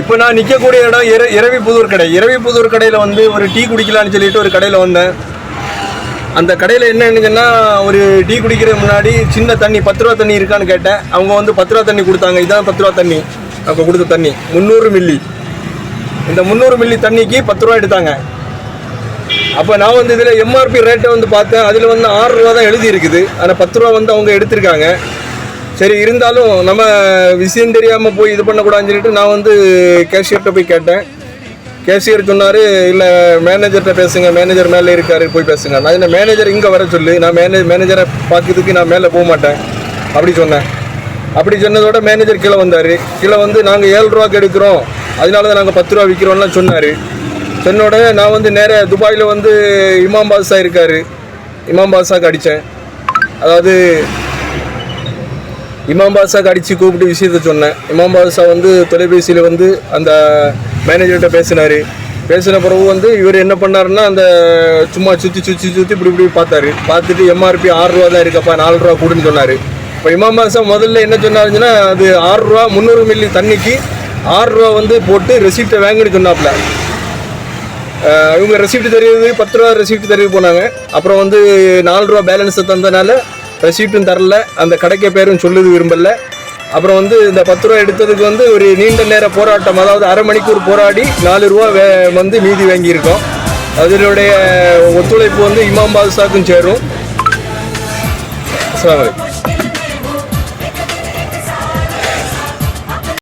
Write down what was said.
இப்போ நான் நிற்கக்கூடிய இடம் இர இரவி புதூர் கடை. இரவி புதூர் கடையில் வந்து ஒரு டீ குடிக்கலான்னு சொல்லிட்டு ஒரு கடையில் வந்தேன். அந்த கடையில் என்னன்னுங்கன்னா ஒரு டீ குடிக்கிறதுக்கு முன்னாடி சின்ன தண்ணி பத்து ரூபா தண்ணி இருக்கான்னு கேட்டேன். அவங்க வந்து பத்து ரூபா தண்ணி கொடுத்தாங்க. இதான் பத்து ரூபா தண்ணி. அப்போ கொடுத்த தண்ணி. முந்நூறு மில்லி. இந்த முந்நூறு மில்லி தண்ணிக்கு பத்து ரூபா எடுத்தாங்க. அப்போ நான் வந்து இதில் எம்ஆர்பி ரேட்டை வந்து பார்த்தேன். அதில் வந்து ஆறு ரூபா தான் எழுதி இருக்குது ஆனால் பத்து ரூபா வந்து அவங்க எடுத்திருக்காங்க. சரி இருந்தாலும் நம்ம விஷயம் தெரியாமல் போய் இது பண்ணக்கூடாதுன்னு சொல்லிட்டு நான் வந்து கேஷியர்கிட்ட போய் கேட்டேன். கேஷியர் சொன்னார் இல்லை மேனேஜர்கிட்ட பேசுங்க மேனேஜர் மேலே இருக்காரு போய் பேசுங்க. நான் என்ன மேனேஜர் இங்கே வர சொல்லு. நான் மேனேஜ் மேனேஜரை பார்க்கறதுக்கு நான் மேலே போக மாட்டேன். அப்படி சொன்னேன். அப்படி சொன்னதோட மேனேஜர் கீழே வந்தார். கீழே வந்து நாங்கள் ஏழு ரூபாய்க்கு எடுக்கிறோம். அதனால தான் நாங்கள் பத்து ரூபா விற்கிறோம்லாம் சொன்னார். சொன்ன உடனே நான் வந்து நேராக துபாயில் வந்து இமாம் பாதுஷா இருக்கார். இமாம் பாதுஷாக்கு அடித்தேன் அதாவது இமாம் பாஷாக்கு அடித்து கூப்பிட்டு விஷயத்த சொன்னேன். இமாம் பாஷா வந்து தொலைபேசியில் வந்து அந்த மேனேஜர்கிட்ட பேசினார். பேசின பிறகு வந்து இவர் என்ன பண்ணாருன்னா அந்த சும்மா சுற்றி சுற்றி சுற்றி இப்படி இப்படி பார்த்தாரு. பார்த்துட்டு எம்ஆர்பி ஆறு ரூபா தான் இருக்கப்பா நாலு ரூபா கூடுன்னு சொன்னார். இப்போ இமாம் பாஷா முதல்ல என்ன சொன்னாருன்னா அது ஆறு ரூபா முந்நூறு மில்லி தண்ணிக்கு ஆறு ரூபா வந்து போட்டு ரெசிப்டை வாங்கிட்டு சொன்னாப்புல இவங்க ரெசிப்ட் தெரியுது பத்து ரூபா ரெசிப்ட் தெரிவி போனாங்க. அப்புறம் வந்து நாலு ரூபா பேலன்ஸை தந்தனால ரெசிப்ட்டும் தரல அந்த கடைக்க பேரும் சொல்லுது விரும்பல. அப்புறம் வந்து இந்த பத்து ரூபா எடுத்ததுக்கு வந்து ஒரு நீண்ட நேர போராட்டம் அதாவது அரை மணிக்கூர் போராடி நாலு ரூபா வே வந்து மீதி வாங்கியிருக்கோம். அதனுடைய ஒத்துழைப்பு வந்து இமாம் பாதுஷாக்கும் சேரும். அஸ்ஸலாமு வலைக்கம்